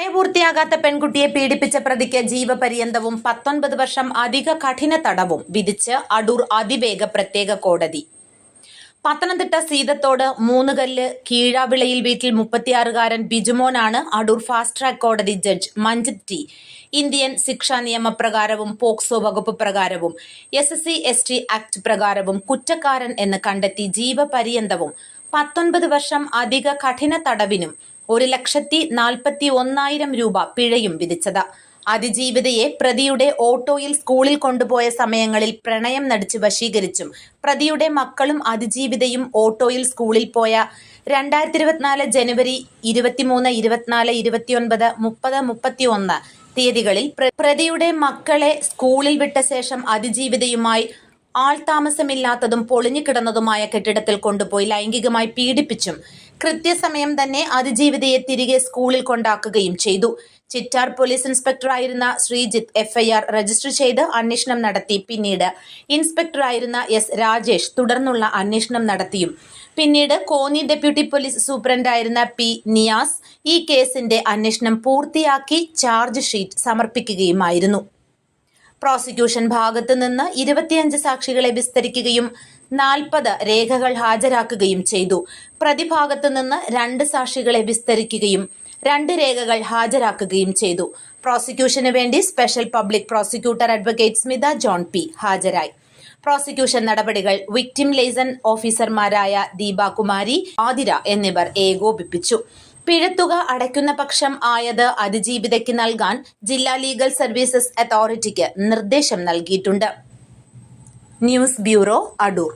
പ്രായപൂർത്തിയാകാത്ത പെൺകുട്ടിയെ പീഡിപ്പിച്ച പ്രതിക്ക് ജീവപര്യന്തവും പത്തൊൻപത് വർഷം അധിക കഠിന തടവും വിധിച്ച് അടൂർ അതിവേഗ പ്രത്യേക കോടതി. പത്തനംതിട്ട സീതത്തോട് മൂന്നുകല്ല് കീഴാവിളയിൽ വീട്ടിൽ മുപ്പത്തിയാറുകാരൻ ബിജുമോനാണ് അടൂർ ഫാസ്റ്റ് ട്രാക്ക് കോടതി ജഡ്ജ് മഞ്ജിത് ടി. ഇന്ത്യൻ ശിക്ഷാ നിയമപ്രകാരവും പോക്സോ വകുപ്പ് പ്രകാരവും S S C S T act പ്രകാരവും കുറ്റക്കാരൻ എന്ന് കണ്ടെത്തി ജീവപര്യന്തവും പത്തൊൻപത് വർഷം അധിക കഠിന തടവിനും ഒരു ലക്ഷത്തി നാൽപ്പത്തി ഒന്നായിരം രൂപ പിഴയും വിധിച്ചത്. അതിജീവിതയെ പ്രതിയുടെ ഓട്ടോയിൽ സ്കൂളിൽ കൊണ്ടുപോയ സമയങ്ങളിൽ പ്രണയം നടിച്ച് വശീകരിച്ചും പ്രതിയുടെ മക്കളും അതിജീവിതയും ഓട്ടോയിൽ സ്കൂളിൽ പോയ രണ്ടായിരത്തി ഇരുപത്തിനാല് ജനുവരി ഇരുപത്തിമൂന്ന് ഇരുപത്തിനാല് ഇരുപത്തിയൊൻപത് മുപ്പത് മുപ്പത്തി ഒന്ന് തീയതികളിൽ പ്രതിയുടെ മക്കളെ സ്കൂളിൽ വിട്ട ശേഷം അതിജീവിതയുമായി ആൾതാമസമില്ലാത്തതും പൊളിഞ്ഞുകിടന്നതുമായ കെട്ടിടത്തിൽ കൊണ്ടുപോയി ലൈംഗികമായി പീഡിപ്പിച്ചും കൃത്യസമയം തന്നെ അതിജീവിതയെ തിരികെ സ്കൂളിൽ കൊണ്ടാക്കുകയും ചെയ്തു. ചിറ്റാർ പോലീസ് ഇൻസ്പെക്ടറായിരുന്ന ശ്രീജിത്ത് എഫ്ഐആർ രജിസ്റ്റർ ചെയ്ത് അന്വേഷണം നടത്തി. പിന്നീട് ഇൻസ്പെക്ടറായിരുന്ന എസ് രാജേഷ് തുടർന്നുള്ള അന്വേഷണം നടത്തിയും. പിന്നീട് കോന്നി ഡെപ്യൂട്ടി പോലീസ് സൂപ്രണ്ടായിരുന്ന പി നിയാസ് ഈ കേസിന്റെ അന്വേഷണം പൂർത്തിയാക്കി ചാർജ് ഷീറ്റ് സമർപ്പിക്കുകയുമായിരുന്നു. പ്രോസിക്യൂഷൻ ഭാഗത്തു നിന്ന് ഇരുപത്തിയഞ്ച് സാക്ഷികളെ വിസ്തരിക്കുകയും നാൽപ്പത് രേഖകൾ ഹാജരാക്കുകയും ചെയ്തു. പ്രതിഭാഗത്തു നിന്ന് രണ്ട് സാക്ഷികളെ വിസ്തരിക്കുകയും രണ്ട് രേഖകൾ ഹാജരാക്കുകയും ചെയ്തു. പ്രോസിക്യൂഷന് വേണ്ടി special public prosecutor advocate Smitha John P ഹാജരായി. പ്രോസിക്യൂഷൻ നടപടികൾ വിക്ടിം ലേസൺ ഓഫീസർമാരായ ദീപാകുമാരി ആതിര എന്നിവർ ഏകോപിപ്പിച്ചു. പിഴത്തുക അടയ്ക്കുന്ന പക്ഷം ആയത് അതിജീവിതയ്ക്ക് നൽകാൻ ജില്ലാ ലീഗൽ സർവീസസ് അതോറിറ്റിക്ക് നിർദ്ദേശം നൽകിയിട്ടുണ്ട്. News bureau Adoor.